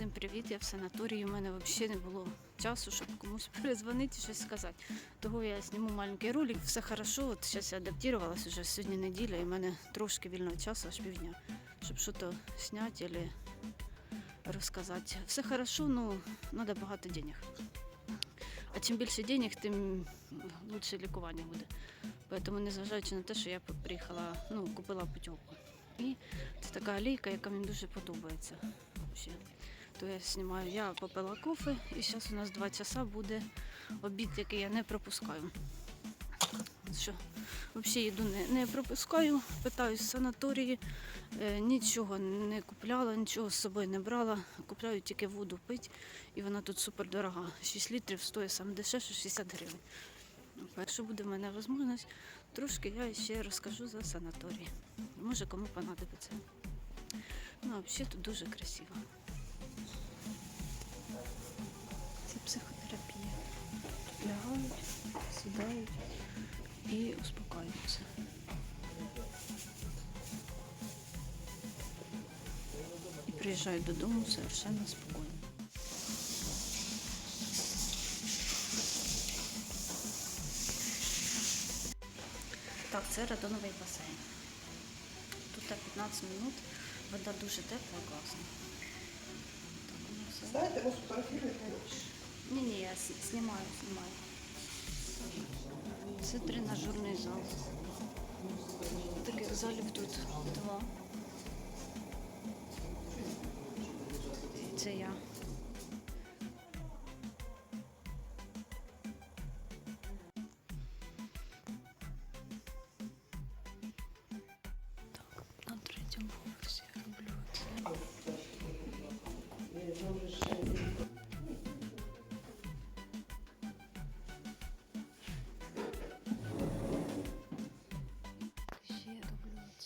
Всім привіт, я в санаторії. У мене взагалі не було часу, щоб комусь перезвонити і щось сказати. Того я зніму маленький ролик, все хорошо. От зараз я адаптувалася вже сьогодні неділя, і в мене трошки вільного часу, аж півдня, щоб щось зняти або розказати. Все хорошо, ну треба багато денег. А чим більше денег, тим лучше лікування буде. Тому незважаючи на те, що я приїхала, ну, купила путівку. І це така алейка, яка мені дуже подобається. Вообще. То я знімаю, я попила кофе, і зараз у нас 2 часа буде обід, який я не пропускаю. Що, взагалі їду не, не пропускаю, питаюсь в санаторії, е, нічого не купляла, нічого з собою не брала. Купляю тільки воду пити, і вона тут супер дорога. 6 літрів стоїть саме дешевше 60 гривень. Перше буде в мене можливість, трошки я ще розкажу за санаторій. Може кому понадобиться. Ну, взагалі тут дуже красиво. Лягають, сідають і успокаюються. І приїжджають додому совершенно спокійно. Так, це радоновий басейн. Тут так 15 минут, вода дуже тепла класна. Так, все. Знаєте, ви сфотографіруєте? Ні, ні, я знімаю, знімаю. Це тренажерний зал. Таких залів тут два. Це я. Так, на третьому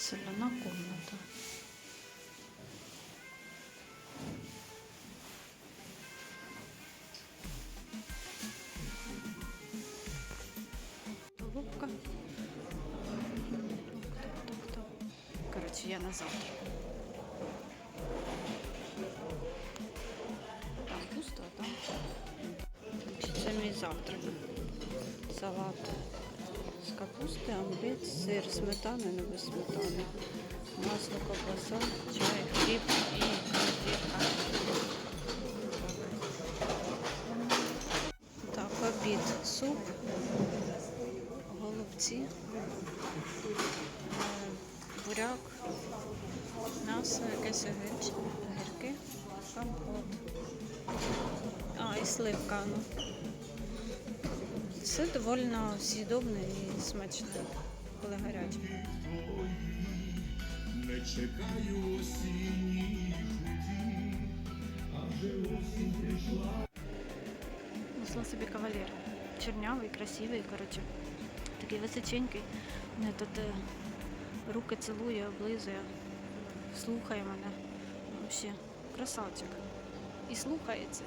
Соляна комната. Лупка. Короче, я на завтра. Там пусто, а там. Це мій завтрак. Салат капусти, омлет, сир, сметана, не без сметани. Масло, ковбаса, чай, хліб і конфетка. Так, обід, суп, голубці, е, буряк, м'ясо, якесь огірки, компот. А, і сливка. Ну. Все доволі з'їдобне і смачне, коли гаряче. Не чекаю осінніх днів, а вже осінь прийшла. Знайшла собі кавалер. Чорнявий, красивий, коротше. Такий височенький. Мене тут е, руки цілує, облизує, слухає мене. Взагалі, красавчик. І слухається.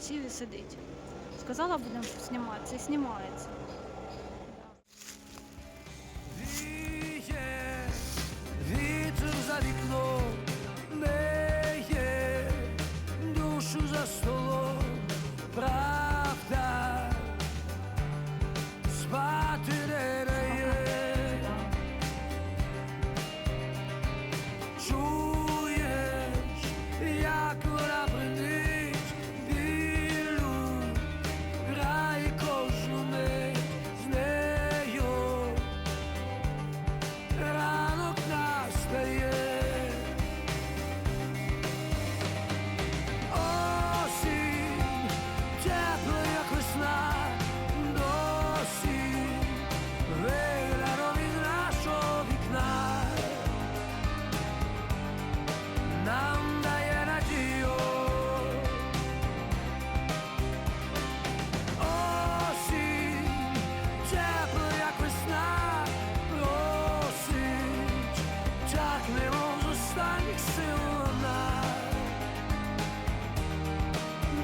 Сів і сидить. Сказала, будемо зніматися і знімається.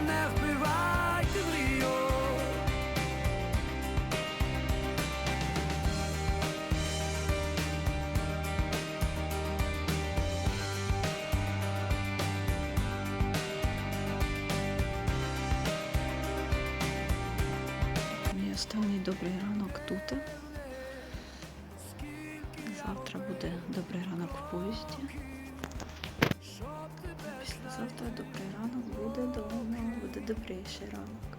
не вбивайте мрію. Останній добрий ранок тут. Завтра буде добрий ранок в поїзді. Післязавтра добрий ранок буде вдома, буде добріший ранок.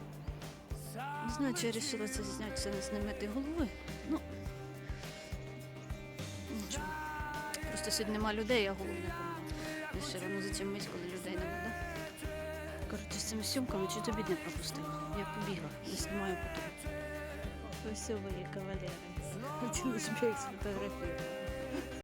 Не знаю, чи я вирішила це зняти це з немити голови. Ну, нічого. Просто сьогодні нема людей, я голову не помила. Я все одно за цим мить, коли людей не буде. Коротше, з цими сьомками чи тобі не пропустила. Я побігла, не знімаю потім. Ось мої кавалери. Хотіли щоб я їх сфотографувала.